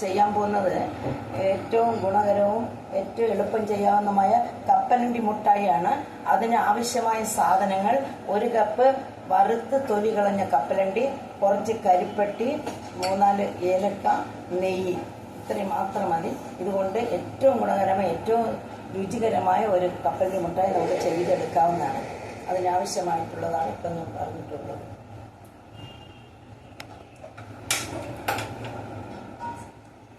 ചെയ്യാൻ പോകുന്നത്. ഏറ്റവും ഗുണകരവും ഏറ്റവും എളുപ്പം ചെയ്യാവുന്നതുമായ കപ്പലണ്ടി മുട്ടായിയാണ്. അതിന് ആവശ്യമായ സാധനങ്ങൾ ഒരു കപ്പ് വറുത്ത് തൊലി കളഞ്ഞ കപ്പലണ്ടി കുറച്ച് കരിപ്പെട്ടി മൂന്നാൽ ഏലക്ക നെയ്യ്. ഇത്രയും മാത്രം മതി. ഇതുകൊണ്ട് ഏറ്റവും ഗുണകരമായ ഏറ്റവും രുചികരമായ ഒരു കപ്പലണ്ടി മുട്ടായി നമുക്ക് ചെയ്തെടുക്കാവുന്നതാണ്. അതിനാവശ്യമായിട്ടുള്ളതാണ് ഇപ്പം പറഞ്ഞിട്ടുള്ളത്.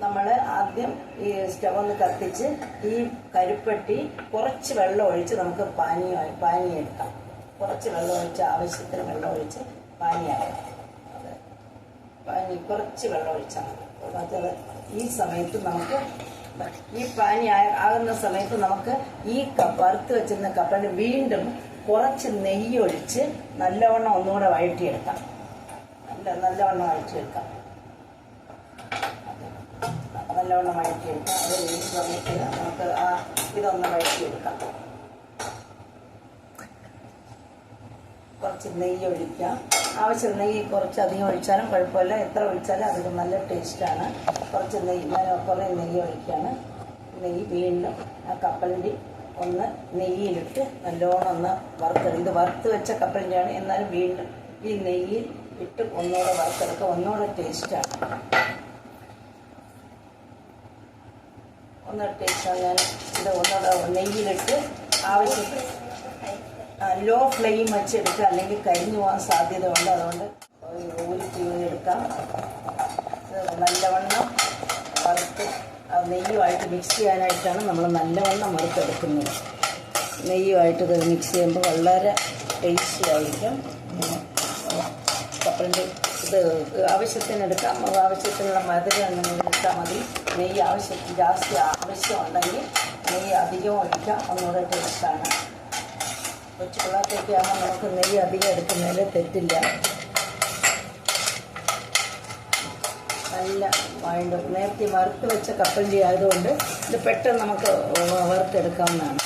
നമ്മൾ ആദ്യം ഈ സ്റ്റവ് ഒന്ന് കത്തിച്ച് ഈ കരിപ്പെട്ടി കുറച്ച് വെള്ളം ഒഴിച്ച് നമുക്ക് പാനീയമായി പാനി എടുക്കാം കുറച്ച് വെള്ളം ഒഴിച്ച് ആവശ്യത്തിന് വെള്ളം ഒഴിച്ച് പാനിയാക്കാം. പാനി കുറച്ച് വെള്ളം ഒഴിച്ചാൽ മതി. ഈ സമയത്ത് നമുക്ക് ഈ പാനി ആകുന്ന സമയത്ത് നമുക്ക് ഈ വറുത്ത് വെച്ചിരുന്ന കപ്പലിന് വീണ്ടും കുറച്ച് നെയ്യ് ഒഴിച്ച് നല്ലവണ്ണം ഒന്നുകൂടെ വഴറ്റിയെടുക്കാം. നല്ല നല്ലവണ്ണം വഴറ്റിയെടുക്കാം. നല്ലവണ്ണം വഴറ്റിയെടുക്കാം. അത് വേവിച്ച് വന്നിട്ട് നമുക്ക് ആ ഇതൊന്ന് വഴറ്റിയെടുക്കാം. കുറച്ച് നെയ്യ് ഒഴിക്കാം. ആവശ്യം നെയ്യ് കുറച്ച് അധികം ഒഴിച്ചാലും കുഴപ്പമില്ല. എത്ര ഒഴിച്ചാലും അതൊരു നല്ല ടേസ്റ്റാണ് കുറച്ച് നെയ്യ് ഞാൻ കുറേ നെയ്യ് ഒഴിക്കുകയാണ് നെയ്യ് വീണ്ടും ആ കപ്പലിന്റെ ഒന്ന് നെയ്യിലിട്ട് നല്ലോണം ഒന്ന് വറുത്തെടുക്കും ഇത് വറുത്ത് വെച്ച കപ്പലിന്റെയാണ്. എന്നാലും വീണ്ടും ഈ നെയ്യിൽ ഇട്ട് ഒന്നുകൂടെ വറുത്തെടുക്കുക. ഒന്നുകൂടെ ടേസ്റ്റാണ് ഒന്ന് ടേസ്റ്റാണ് ഞാൻ ഇത് ഒന്നുകൂടെ നെയ്യിലിട്ട് ആവശ്യത്തിന് ലോ ഫ്ലെയിം വെച്ചെടുക്കുക അല്ലെങ്കിൽ കരിഞ്ഞു പോകാൻ സാധ്യത ഉണ്ട് അതുകൊണ്ട് ഊരി എടുക്കാം. നല്ലവണ്ണം വറുത്ത് നെയ്യുമായിട്ട് മിക്സ് ചെയ്യാനായിട്ടാണ് നമ്മൾ നല്ലവണ്ണം വറുത്തെടുക്കുന്നത്. നെയ്യുമായിട്ട് ഇത് മിക്സ് ചെയ്യുമ്പോൾ വളരെ ടേസ്റ്റി ആയിരിക്കും. കപ്പലിന്റെ ഇത് ആവശ്യത്തിന് എടുക്കാം. ആവശ്യത്തിനുള്ള മധുരം നിങ്ങൾ എടുത്താൽ മതി. നെയ്യ് ആവശ്യത്തിന് ജാസ്തി ആവശ്യമുണ്ടെങ്കിൽ നെയ്യ് അധികം ഒഴിക്കാം. ഒന്നുകൂടെ ടേസ്റ്റാണ് കൊച്ചു പിള്ളേർക്കൊക്കെ ആകുമ്പോൾ നമുക്ക് നെയ്യ് അധികം എടുക്കുന്നതിൽ തെറ്റില്ല. നല്ല വഴണ്ട് നേരത്തെ വറുത്ത് വെച്ച കപ്പലി ആയതുകൊണ്ട് ഇത് പെട്ടെന്ന് നമുക്ക് വറുത്തെടുക്കാവുന്നതാണ്.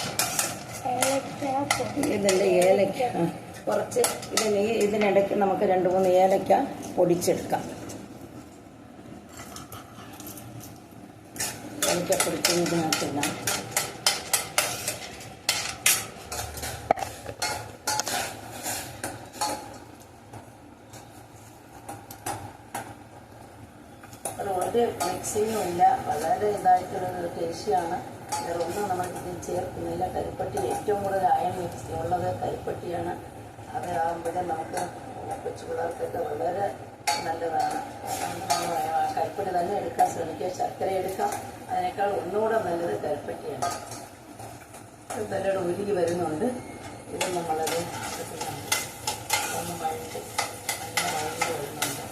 ഇതിന്റെ ഏലക്ക. ആ, കുറച്ച് ഇതിന് ഇതിനിടയ്ക്ക് നമുക്ക് രണ്ട് മൂന്ന് ഏലക്ക പൊടിച്ചെടുക്കാം. ഏലക്ക പൊടിച്ച് ഇതിനകത്തിടാം. ഒരു വളരെ ഇതായിട്ടുള്ളൊരു ടേസ്റ്റിയാണ് വേറെ ഒന്നും നമ്മൾ ഇതിൽ ചേർക്കുന്നില്ല. കരിപ്പട്ടി ഏറ്റവും കൂടുതൽ അയൺ മിക്സ് ഉള്ളത് കരിപ്പട്ടിയാണ്. അത് ആകുമ്പോഴേ നമുക്ക് കൊച്ചു പിള്ളേർക്കൊക്കെ വളരെ നല്ലതാണ്. കരിപ്പട്ടി തന്നെ എടുക്കാൻ ശ്രമിക്കുക ശർക്കര എടുക്കാം. അതിനേക്കാൾ ഒന്നുകൂടെ നല്ലത് കരിപ്പട്ടിയാണ് ഇത് നല്ലോണം ഉരുകി വരുന്നുണ്ട്. ഇത് നമ്മളത് ഒന്ന് വഴണ്ട് നല്ല വഴണ്ട് വരുന്നുണ്ട്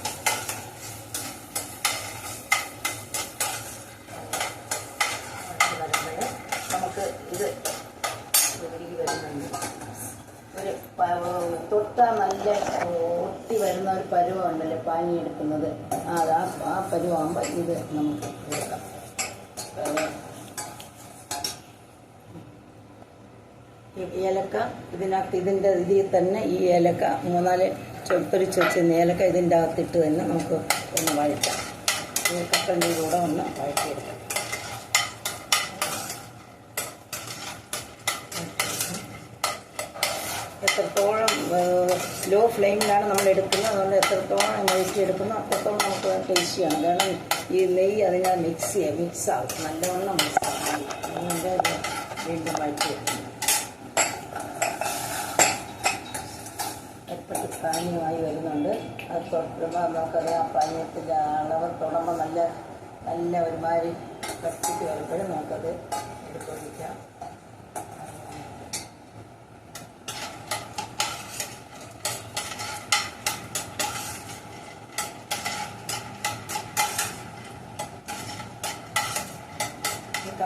വരുമ്പോൾ നമുക്ക് ഇത് ഉരുകി വരുന്നുണ്ട് ഒരു പ- തൊട്ടാൽ നല്ല ഒട്ടി വരുന്ന ഒരു പരുവമുണ്ടല്ലോ പാനി എടുക്കുന്നത്. അത് ആ ആ പരുവാകുമ്പോൾ ഇത് നമുക്ക് എടുക്കാം. ഏലക്ക ഇതിനകത്ത് ഇതിന്റെ ഇതിൽ തന്നെ ഈ ഏലക്ക മൂന്നാൽ ചൊടുത്തൊരിച്ച് വെച്ചിരുന്ന ഏലക്ക ഇതിന്റെ അകത്തിട്ട് തന്നെ നമുക്ക് ഒന്ന് വഴറ്റാം. ഈ കപ്പലിന്റെ കൂടെ ഒന്ന് വഴറ്റിയെടുക്കാം. എത്രത്തോളം ലോ ഫ്ലെയിമിലാണ് നമ്മൾ എടുക്കുന്നത്. അതുകൊണ്ട് എത്രത്തോളം വഴറ്റിയെടുക്കുന്നു അത്രത്തോളം നമുക്ക് ടേസ്റ്റിയാണ് കാരണം ഈ നെയ്യ് അതിനെ മിക്സ് ചെയ്യാം. മിക്സ് ആവും. നല്ലവണ്ണം മിക്സ് ആവും. അതുകൊണ്ട് വീണ്ടും വഴറ്റിയെടുക്കുന്നു എപ്പോഴും പാനീയമായി വരുന്നുണ്ട്. അത് തൊട്ടുമ്പോൾ നമുക്കറിയാം. ആ പാനീയത്തിന്റെ അളവ് തൊടുമ്പോൾ നല്ല നല്ല ഒരുമാതിരി കട്ടിക്ക് വരുമ്പോഴും നമുക്കത് എടുത്തൊഴിക്കാം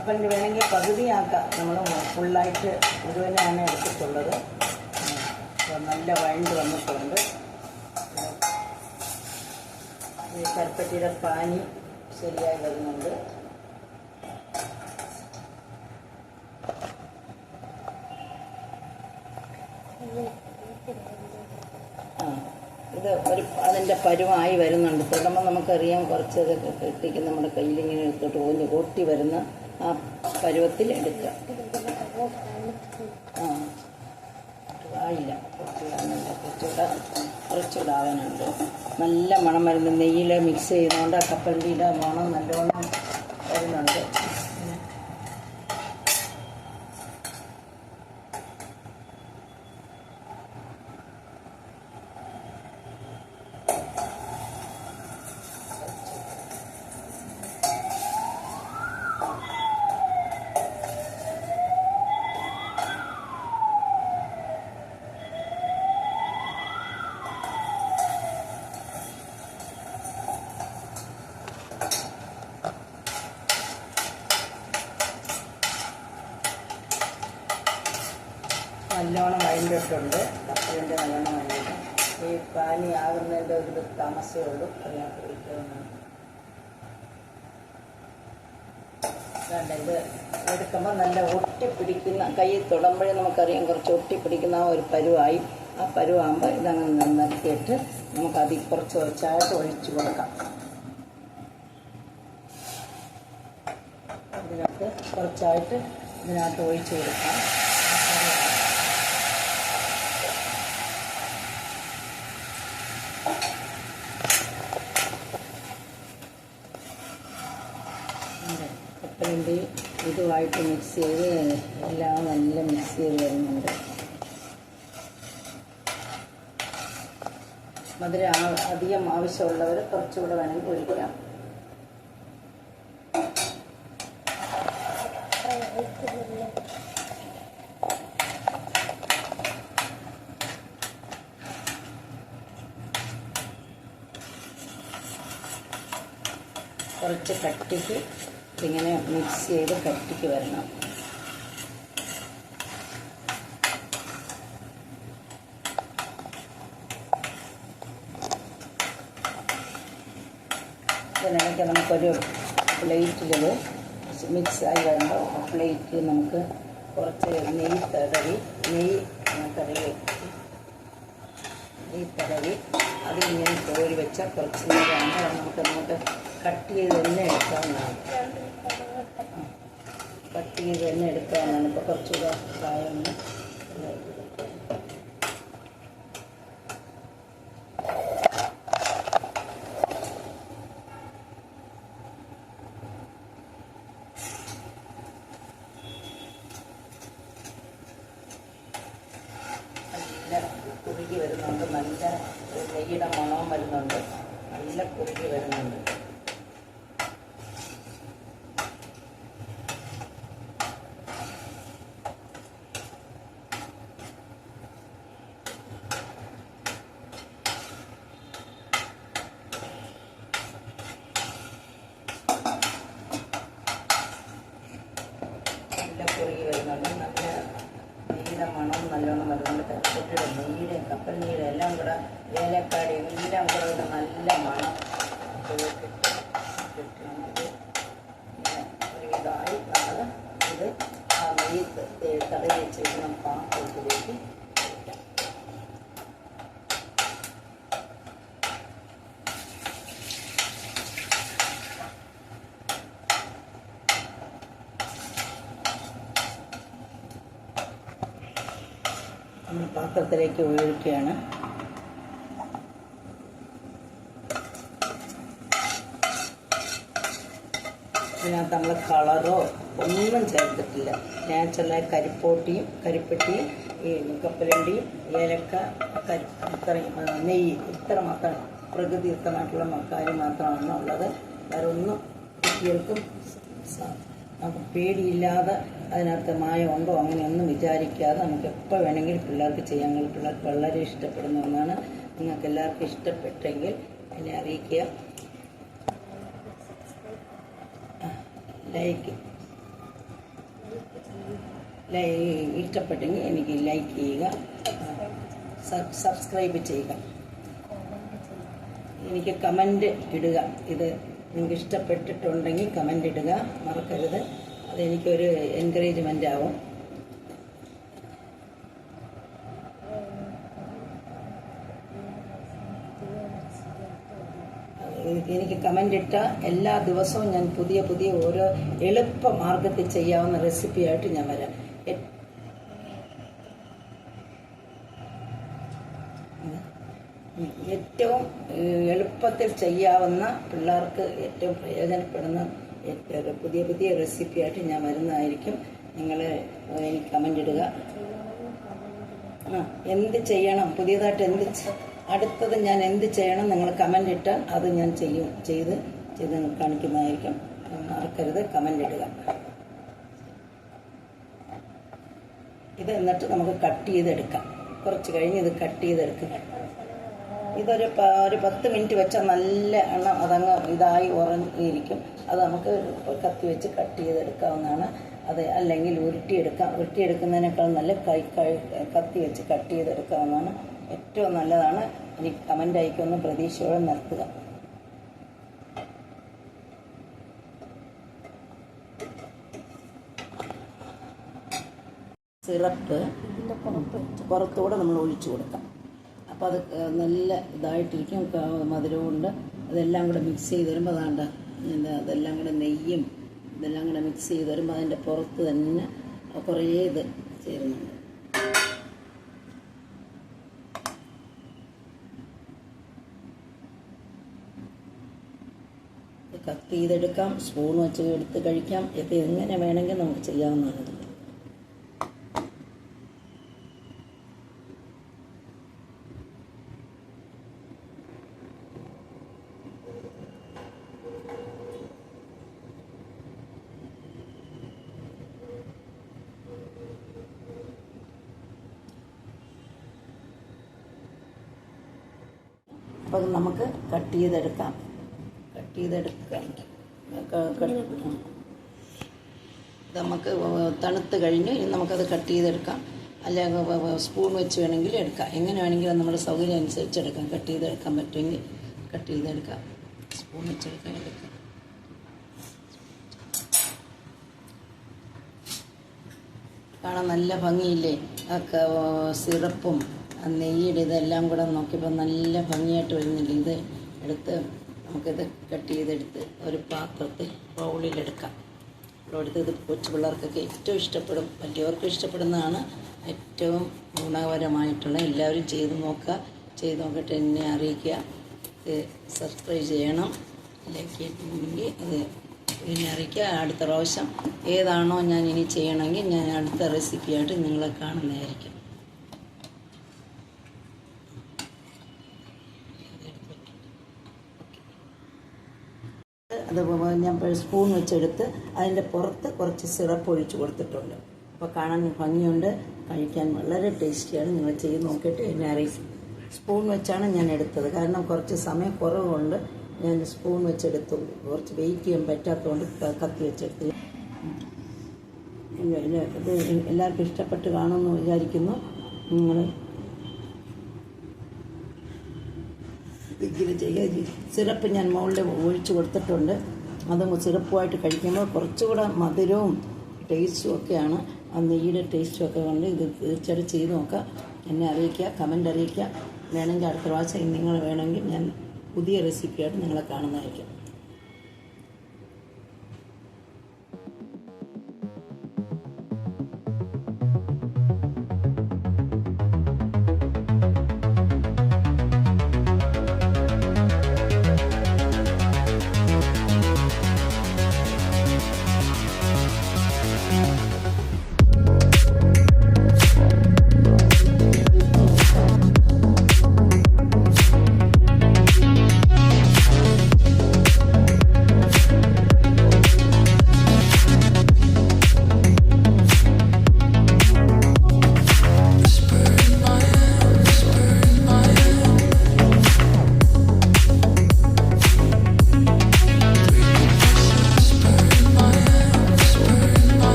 കപ്പലിന് വേണമെങ്കിൽ പകുതിയാക്കാം. നമ്മൾ ഫുള്ളായിട്ട് മുഴുവനാണ് എടുത്തിട്ടുള്ളത്. നല്ല വഴണ്ട് വന്നിട്ടുണ്ട്. ഈ കരുപ്പട്ടിയുടെ പാനി ശരിയായി വരുന്നുണ്ട്. ഇത് ഒരു അതിന്റെ പരുവായി വരുന്നുണ്ട്. തുടങ്ങുമ്പോൾ നമുക്കറിയാം കുറച്ച് ഇതൊക്കെ കെട്ടിക്ക് നമ്മുടെ കയ്യിലിങ്ങനെ എടുത്തിട്ട് ഓഞ്ഞ് കൊട്ടി വരുന്ന ആ പരുവത്തിൽ എടുക്കുക. ആ. കുറച്ചുകൂടാനുണ്ട്. കുറച്ചുകൂടെ കുറച്ചുകൂടെ ആവാനുണ്ട് നല്ല മണം വരുന്ന. നെയ്യിൽ മിക്സ് ചെയ്യുന്നതുകൊണ്ട് ആ കപ്പലണ്ടിയുടെ മണം നല്ലോണം വരുന്നുണ്ട്. കപ്പലിന്റെ നല്ലോണം വഴണ്ടിട്ട് ഈ പാനി ആകുന്നതിന്റെ ഒരു താമസമേ ഉള്ളൂ. അതിനകത്ത് വേണ്ട ഇത് എടുക്കുമ്പോൾ നല്ല ഒട്ടിപ്പിടിക്കുന്ന കയ്യിൽ തൊടുമ്പോഴേ നമുക്കറിയാം കുറച്ച് ഒട്ടിപ്പിടിക്കുന്ന ആ ഒരു പരുവായി. ആ പരുവാകുമ്പോൾ ഇതങ്ങ് നന്നാക്കിയിട്ട് നമുക്ക് അതിൽ കുറച്ച് കുറച്ചായിട്ട് ഒഴിച്ചു കൊടുക്കാം. ഇതിനകത്ത് കുറച്ചായിട്ട് ഇതിനകത്ത് ഒഴിച്ചു കൊടുക്കാം. കപ്പലണ്ടി ഇതുമായിട്ട് മിക്സ് ചെയ്ത് എല്ലാം നല്ല മിക്സ് ചെയ്ത് വരുന്നുണ്ട്. മധുരം അധികം ആവശ്യമുള്ളവർ കുറച്ചുകൂടെ വേണമെങ്കിൽ ഒഴിക്കാം കുറച്ച് കട്ടിക്ക് ഇങ്ങനെ മിക്സ് ചെയ്ത് കട്ടിക്ക് വരണം. ഇതിനിടയ്ക്ക് നമുക്കൊരു പ്ലേറ്റിൽ മിക്സായി വരുമ്പോൾ ആ പ്ലേറ്റിൽ നമുക്ക് കുറച്ച് നെയ്യ് തടവി നെയ്യ് തടവി വെച്ച് നെയ്യ് തടവി അതിങ്ങനെ കോരി വെച്ചാൽ കുറച്ച് അത് നമുക്ക് നമുക്ക് കട്ട് ചെയ്ത് തന്നെ എടുക്കാവുന്നതാണ്. കട്ട് ചെയ്ത് തന്നെ എടുക്കാനാണ്. ഇപ്പോൾ കുറച്ചുകൂടെ നല്ല കുറുകി വരുന്നുണ്ട്. നല്ല നെയ്യുടെ മണവും വരുന്നുണ്ട്. നല്ല കുറുകി വരുന്നുണ്ട് നല്ല കുറുകി വരുന്നുണ്ട് നല്ല നെയ്യുടെ മണം നല്ലോണം വരുന്നുണ്ട് കപ്പട്ടിയുടെ നെയ്യുടെ കപ്പൽ നീരെല്ലാം കൂടെ ഏലക്കാടി എല്ലാം കൂടെ നല്ല മണം ഇതിലേക്ക് ഇട്ട് ഇട്ട് നമുക്ക് ഇങ്ങനെ ഒരുവിധമായി നമ്മൾ ഇത് ആ നെയ്യ് ത- തടവി വെച്ചിരിക്കുന്ന പാത്രത്തിലേക്ക് ഇടാം. നമ്മൾ പാത്രത്തിലേക്ക് ഒഴിക്കുകയാണ്. ഇതിനകത്ത് നമ്മൾ കളറോ ഒന്നും ചേർത്തിട്ടില്ല. നാച്ചുറലായ കരിപ്പോട്ടിയും കരിപ്പെട്ടിയും ഈ കപ്പലണ്ടിയും ഏലക്ക കരി ഇത്രയും നെയ്യ് ഇത്ര മാത്രം പ്രകൃതിയുക്തമായിട്ടുള്ള കാര്യം മാത്രമാണ് ഉള്ളത്. വേറെ കുട്ടികൾക്കും സ- നമുക്ക് പേടിയില്ലാതെ അതിനകത്ത് മായ ഉണ്ടോ അങ്ങനെയൊന്നും വിചാരിക്കാതെ നമുക്ക് എപ്പോൾ വേണമെങ്കിലും പിള്ളേർക്ക് ചെയ്യാൻ പിള്ളേർക്ക് വളരെ ഇഷ്ടപ്പെടുന്ന ഒന്നാണ്. നിങ്ങൾക്ക് എല്ലാവർക്കും ഇഷ്ടപ്പെട്ടെങ്കിൽ എന്നെ അറിയിക്കുക. ലൈക്ക്. ലൈ ഇഷ്ടപ്പെട്ടെങ്കിൽ എനിക്ക് ലൈക്ക് ചെയ്യുക. സബ്സ്ക്രൈബ് ചെയ്യുക. എനിക്ക് കമന്റ് ഇടുക. ഇത് നിങ്ങൾക്ക് ഇഷ്ടപ്പെട്ടിട്ടുണ്ടെങ്കിൽ കമന്റ് ഇടുക. മറക്കരുത്. അതെനിക്കൊരു എൻകറേജ്മെന്റ് ആവും. എനിക്ക് കമന്റ് ഇട്ട എല്ലാ ദിവസവും ഞാൻ പുതിയ പുതിയ ഓരോ എളുപ്പ മാർഗത്തിൽ ചെയ്യാവുന്ന റെസിപ്പിയായിട്ട് ഞാൻ വരാം. എളുപ്പത്തിൽ ചെയ്യാവുന്ന പിള്ളേർക്ക് ഏറ്റവും പ്രയോജനപ്പെടുന്ന പുതിയ പുതിയ റെസിപ്പിയായിട്ട് ഞാൻ വരുന്നതായിരിക്കും. നിങ്ങൾ എനിക്ക് കമന്റ് ഇടുക. ആ എന്ത് ചെയ്യണം? പുതിയതായിട്ട് എന്ത് അടുത്തത് ഞാൻ എന്ത് ചെയ്യണം നിങ്ങൾ കമന്റ് ഇട്ടാൽ അത് ഞാൻ ചെയ്യും ചെയ്ത് ചെയ്ത് കാണിക്കുന്നതായിരിക്കും. മറക്കരുത് കമന്റ് ഇടുക. ഇത് എന്നിട്ട് നമുക്ക് കട്ട് ചെയ്തെടുക്കാം. കുറച്ച് കഴിഞ്ഞ് ഇത് കട്ട് ചെയ്തെടുക്കുക. ഇതൊരു ഒരു പത്ത് മിനിറ്റ് വെച്ചാൽ നല്ല എണ്ണം അതങ്ങ് ഇതായി ഉറങ്ങിയിരിക്കും. അത് നമുക്ക് കത്തി വെച്ച് കട്ട് ചെയ്തെടുക്കാവുന്നതാണ്. അത് അല്ലെങ്കിൽ ഉരുട്ടിയെടുക്കാം. ഉരുട്ടിയെടുക്കുന്നതിനേക്കാൾ നല്ല കൈ കൈ കത്തി വെച്ച് കട്ട് ചെയ്തെടുക്കാവുന്നതാണ്. ഏറ്റവും നല്ലതാണ്. എനിക്ക് കമന്റ് അയക്കുമെന്ന് പ്രതീക്ഷയോടെ നിർത്തുക. സിറപ്പ് പുറത്തൂടെ നമ്മൾ ഒഴിച്ചു കൊടുക്കാം. അപ്പോൾ അത് നല്ല ഇതായിട്ടിരിക്കും. മധുരവും മധുരമുണ്ട് അതെല്ലാം കൂടെ മിക്സ് ചെയ്ത് വരുമ്പോൾ അതാണ്ട് എന്താ അതെല്ലാം കൂടെ നെയ്യും ഇതെല്ലാം കൂടെ മിക്സ് ചെയ്ത് വരുമ്പോൾ അതിന്റെ പുറത്ത് തന്നെ കുറേ ഇത് ചേരുന്നുണ്ട്. കട്ട് ചെയ്തെടുക്കാം. സ്പൂൺ വെച്ച് എടുത്ത് കഴിക്കാം. ഇത് എങ്ങനെ വേണമെങ്കിൽ നമുക്ക് ചെയ്യാവുന്നതാണ്. അത് നമുക്ക് കട്ട് ചെയ്തെടുക്കാം. കട്ട് ചെയ്തെടുക്കാം. നമുക്ക് തണുത്ത് കഴിഞ്ഞ്. ഇനി നമുക്കത് കട്ട് ചെയ്തെടുക്കാം. അല്ലെങ്കിൽ സ്പൂൺ വെച്ച് വേണമെങ്കിൽ എടുക്കാം. എങ്ങനെ വേണമെങ്കിലും നമ്മുടെ സൗകര്യം അനുസരിച്ച് എടുക്കാം കട്ട് ചെയ്തെടുക്കാൻ പറ്റുമെങ്കിൽ കട്ട് ചെയ്തെടുക്കാം. സ്പൂൺ വെച്ചെടുക്കാൻ എടുക്കാം. കാണാൻ നല്ല ഭംഗിയില്ലേ? ആ സിറപ്പും ആ നെയ്യുടെ ഇതെല്ലാം കൂടെ നോക്കിയപ്പോൾ നല്ല ഭംഗിയായിട്ട് വരുന്നില്ല? ഇത് എടുത്ത് നമുക്കിത് കട്ട് ചെയ്തെടുത്ത് ഒരു പാത്രത്തിൽ ബൗളിലെടുക്കാം. ഇത് കൊച്ചു പിള്ളേർക്കൊക്കെ ഏറ്റവും ഇഷ്ടപ്പെടും വലിയവർക്കും ഇഷ്ടപ്പെടുന്നതാണ്. ഏറ്റവും ഗുണകരമായിട്ടുള്ള എല്ലാവരും ചെയ്ത് നോക്കുക. ചെയ്ത് നോക്കിയിട്ട് എന്നെ അറിയിക്കുക. ഇത് സബ്സ്ക്രൈബ് ചെയ്യണം. ലൈക്ക് ചെയ്തിട്ടുണ്ടെങ്കിൽ അത് എന്നെ അറിയിക്കുക. അടുത്ത പ്രാവശ്യം ഏതാണോ ഞാൻ ഇനി ചെയ്യണമെങ്കിൽ ഞാൻ അടുത്ത റെസിപ്പിയായിട്ട് നിങ്ങളെ കാണുന്നതായിരിക്കും. അത് ഞാൻ സ്പൂൺ വെച്ചെടുത്ത് അതിന്റെ പുറത്ത് കുറച്ച് സിറപ്പ് ഒഴിച്ച് കൊടുത്തിട്ടുണ്ട്. അപ്പോൾ കാണാൻ ഭംഗിയുണ്ട്. കഴിക്കാൻ വളരെ ടേസ്റ്റിയാണ്. നിങ്ങൾ ചെയ്ത് നോക്കിയിട്ട് എന്നെ അറിയിക്കും. സ്പൂൺ വെച്ചാണ് ഞാൻ എടുത്തത്. കാരണം കുറച്ച് സമയം കുറവുകൊണ്ട് ഞാൻ സ്പൂൺ വെച്ചെടുത്തു. കുറച്ച് വെയിറ്റ് ചെയ്യാൻ പറ്റാത്തതുകൊണ്ട് കത്തി വെച്ചെടുത്തു. ഇത് എല്ലാവർക്കും ഇഷ്ടപ്പെട്ട് കാണുമെന്ന് വിചാരിക്കുന്നു. നിങ്ങൾ ഇങ്ങനെ ചെയ്യുക. സിറപ്പ് ഞാൻ മുകളിൽ ഒഴിച്ച് കൊടുത്തിട്ടുണ്ട്. അത് സിറപ്പുമായിട്ട് കഴിക്കുമ്പോൾ കുറച്ചുകൂടെ മധുരവും ടേസ്റ്റും ഒക്കെയാണ്. ആ നെയ്യുടെ ടേസ്റ്റും ഒക്കെ കൊണ്ട് ഇത് തീർച്ചയായിട്ടും ചെയ്ത് നോക്കുക. എന്നെ അറിയിക്കുക കമന്റ് അറിയിക്കുക. വേണമെങ്കിൽ അടുത്ത പ്രാവശ്യം നിങ്ങൾ വേണമെങ്കിൽ ഞാൻ പുതിയ റെസിപ്പിയായിട്ട് നിങ്ങളെ കാണുന്നതായിരിക്കും.